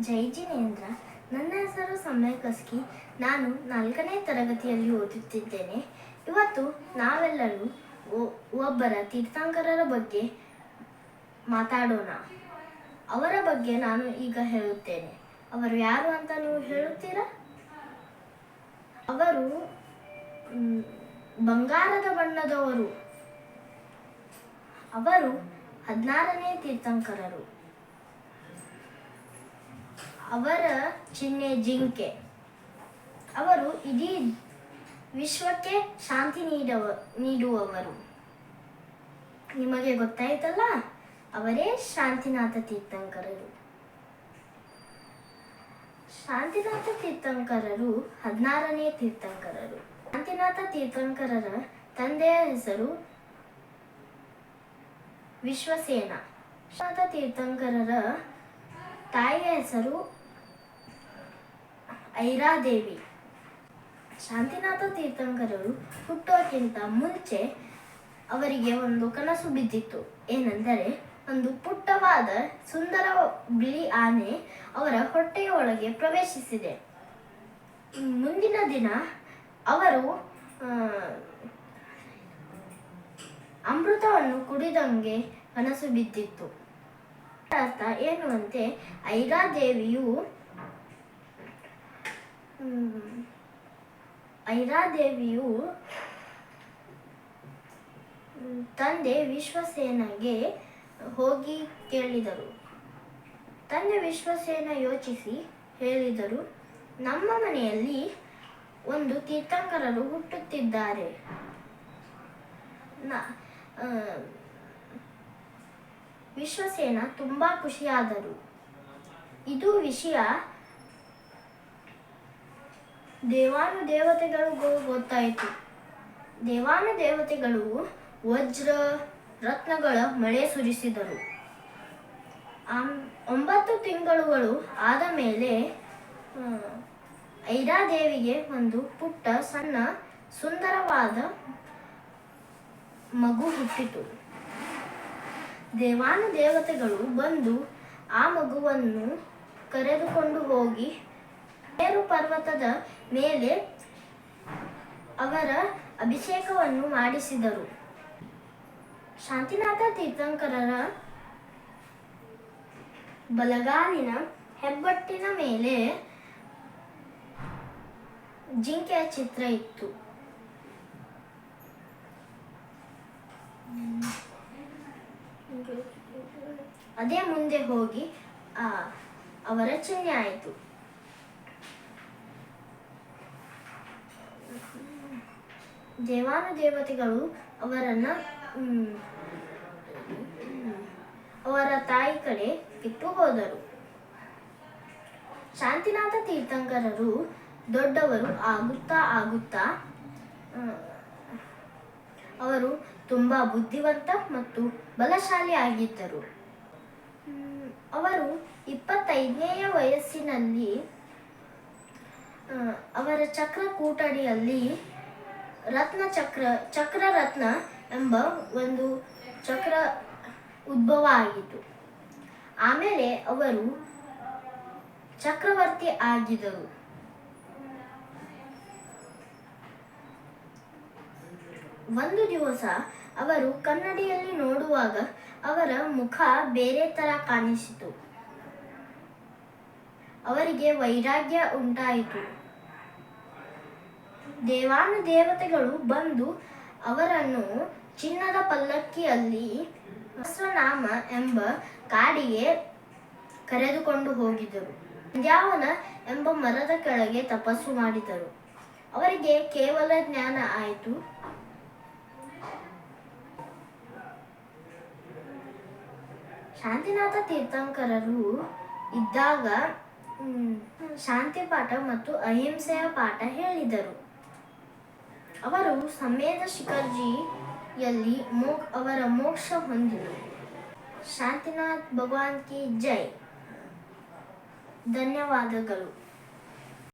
ಜೈ ಜಿನೇಂದ್ರ. ನನ್ನ ಹೆಸರು ಸಮಯ ಕಸ್ಕಿ. ನಾನು ನಾಲ್ಕನೇ ತರಗತಿಯಲ್ಲಿ ಓದುತ್ತಿದ್ದೇನೆ. ಇವತ್ತು ನಾವೆಲ್ಲರೂ ಒಬ್ಬರ ತೀರ್ಥಂಕರರ ಬಗ್ಗೆ ಮಾತಾಡೋಣ. ಅವರ ಬಗ್ಗೆ ನಾನು ಈಗ ಹೇಳುತ್ತೇನೆ. ಅವರು ಯಾರು ಅಂತ ನೀವು ಹೇಳುತ್ತೀರಾ? ಅವರು ಬಂಗಾರದ ಬಣ್ಣದವರು. ಅವರು ಹದಿನಾರನೇ ತೀರ್ಥಂಕರರು. ಅವರ ಚಿಹ್ನೆ ಜಿಂಕೆ. ಅವರು ಇಡೀ ವಿಶ್ವಕ್ಕೆ ಶಾಂತಿ ನೀಡವ, ನೀಡುವವರು. ನಿಮಗೆ ಗೊತ್ತಾಯ್ತಲ್ಲ? ಅವರೇ ಶಾಂತಿನಾಥ ತೀರ್ಥಂಕರರು. ಶಾಂತಿನಾಥ ತೀರ್ಥಂಕರರು ಹದಿನಾರನೇ ತೀರ್ಥಂಕರರು. ಶಾಂತಿನಾಥ ತೀರ್ಥಂಕರರ ತಂದೆಯ ಹೆಸರು ವಿಶ್ವಸೇನ. ಶಾಂತ ತೀರ್ಥಂಕರರ ತಾಯಿಯ ಹೆಸರು ಐರಾದೇವಿ. ಶಾಂತಿನಾಥ ತೀರ್ಥಂಕರರು ಹುಟ್ಟೋಕ್ಕಿಂತ ಮುಂಚೆ ಅವರಿಗೆ ಒಂದು ಕನಸು ಬಿದ್ದಿತ್ತು. ಏನೆಂದರೆ, ಒಂದು ಪುಟ್ಟವಾದ ಸುಂದರ ಬಿಳಿ ಆನೆ ಅವರ ಹೊಟ್ಟೆಯ ಒಳಗೆ ಪ್ರವೇಶಿಸಿದೆ. ಮುಂದಿನ ದಿನ ಅವರು ಅಮೃತವನ್ನು ಕುಡಿದಂಗೆ ಕನಸು ಬಿದ್ದಿತ್ತು. ಅರ್ಥ ಏನು ಅಂತೆ? ಐರಾದೇವಿಯು ಐರಾದೇವಿಯು ತಂದೆ ವಿಶ್ವಸೇನಗೆ ಹೋಗಿ ಕೇಳಿದರು. ತಂದೆ ವಿಶ್ವಸೇನ ಯೋಚಿಸಿ ಹೇಳಿದರು, ನಮ್ಮ ಮನೆಯಲ್ಲಿ ಒಂದು ತೀರ್ಥಂಕರರು ಹುಟ್ಟುತ್ತಿದ್ದಾರೆ. ವಿಶ್ವಸೇನ ತುಂಬಾ ಖುಷಿಯಾದರು. ಇದು ವಿಷಯ ದೇವಾನು ದೇವತೆಗಳು ಗೊತ್ತಾಯಿತು. ದೇವಾನು ದೇವತೆಗಳು ವಜ್ರ ರತ್ನಗಳ ಮಳೆ ಸುರಿಸಿದರು. ಒಂಬತ್ತು ತಿಂಗಳುಗಳು ಆದ ಮೇಲೆ ಐರಾದೇವಿಗೆ ಒಂದು ಪುಟ್ಟ, ಸಣ್ಣ, ಸುಂದರವಾದ ಮಗು ಹುಟ್ಟಿತು. ದೇವಾನು ದೇವತೆಗಳು ಬಂದು ಆ ಮಗುವನ್ನು ಕರೆದುಕೊಂಡು ಹೋಗಿ ಮೇರು ಪರ್ವತದ ಮೇಲೆ ಅವರ ಅಭಿಷೇಕವನ್ನು ಮಾಡಿಸಿದರು. ಶಾಂತಿನಾಥ ತೀರ್ಥಂಕರರ ಬಲಗಾಲಿನ ಹೆಬ್ಬಟ್ಟಿನ ಮೇಲೆ ಜಿಂಕೆಯ ಚಿತ್ರ ಇತ್ತು. ಅದೇ ಮುಂದೆ ಹೋಗಿ ಅವರ ಚಿಹ್ನೆ ಆಯಿತು. ದೇವಾನು ದೇವತೆಗಳು ಅವರನ್ನ ಅವರ ತಾಯಿ ಕಡೆ ಬಿಟ್ಟು ಹೋದರು. ಶಾಂತಿನಾಥ ತೀರ್ಥಂಕರರು ದೊಡ್ಡವರು ಆಗುತ್ತಾ ಆಗುತ್ತಾ ಅವರು ತುಂಬಾ ಬುದ್ಧಿವಂತ ಮತ್ತು ಬಲಶಾಲಿ ಆಗಿದ್ದರು. ಅವರು ಇಪ್ಪತ್ತೈದನೆಯ ವಯಸ್ಸಿನಲ್ಲಿ ಅವರ ಚಕ್ರ ಕೂಟಡಿಯಲ್ಲಿ ರತ್ನ ಚಕ್ರ ಚಕ್ರ ರತ್ನ ಎಂಬ ಒಂದು ಚಕ್ರ ಉದ್ಭವ ಆಗಿತ್ತು. ಆಮೇಲೆ ಅವರು ಚಕ್ರವರ್ತಿ ಆಗಿದರು ಒಂದು ದಿವಸ ಅವರು ಕನ್ನಡಿಯಲ್ಲಿ ನೋಡುವಾಗ ಅವರ ಮುಖ ಬೇರೆ ತರ ಕಾಣಿಸಿತು. ಅವರಿಗೆ ವೈರಾಗ್ಯ ಉಂಟಾಯಿತು. ದೇವಾನು ದೇವತೆಗಳು ಬಂದು ಅವರನ್ನು ಚಿನ್ನದ ಪಲ್ಲಕ್ಕಿಯಲ್ಲಿ ಸಹಸ್ರನಾಮ ಎಂಬ ಕಾಡಿಗೆ ಕರೆದುಕೊಂಡು ಹೋಗಿದರು ಸಂಧ್ಯಾವನ ಎಂಬ ಮರದ ಕೆಳಗೆ ತಪಸ್ಸು ಮಾಡಿದರು. ಅವರಿಗೆ ಕೇವಲ ಜ್ಞಾನ ಆಯಿತು. ಶಾಂತಿನಾಥ ತೀರ್ಥಂಕರರು ಇದ್ದಾಗ ಶಾಂತಿ ಪಾಠ ಮತ್ತು ಅಹಿಂಸೆಯ ಪಾಠ ಹೇಳಿದರು. ಅವರು ಸಮೇಧ ಶಿಖರ್ಜಿಯಲ್ಲಿ ಮೋ ಅವರ ಮೋಕ್ಷ ಹೊಂದಿದರು. ಶಾಂತಿನಾಥ್ ಭಗವಾನ್ ಕಿ ಜೈ. ಧನ್ಯವಾದಗಳು.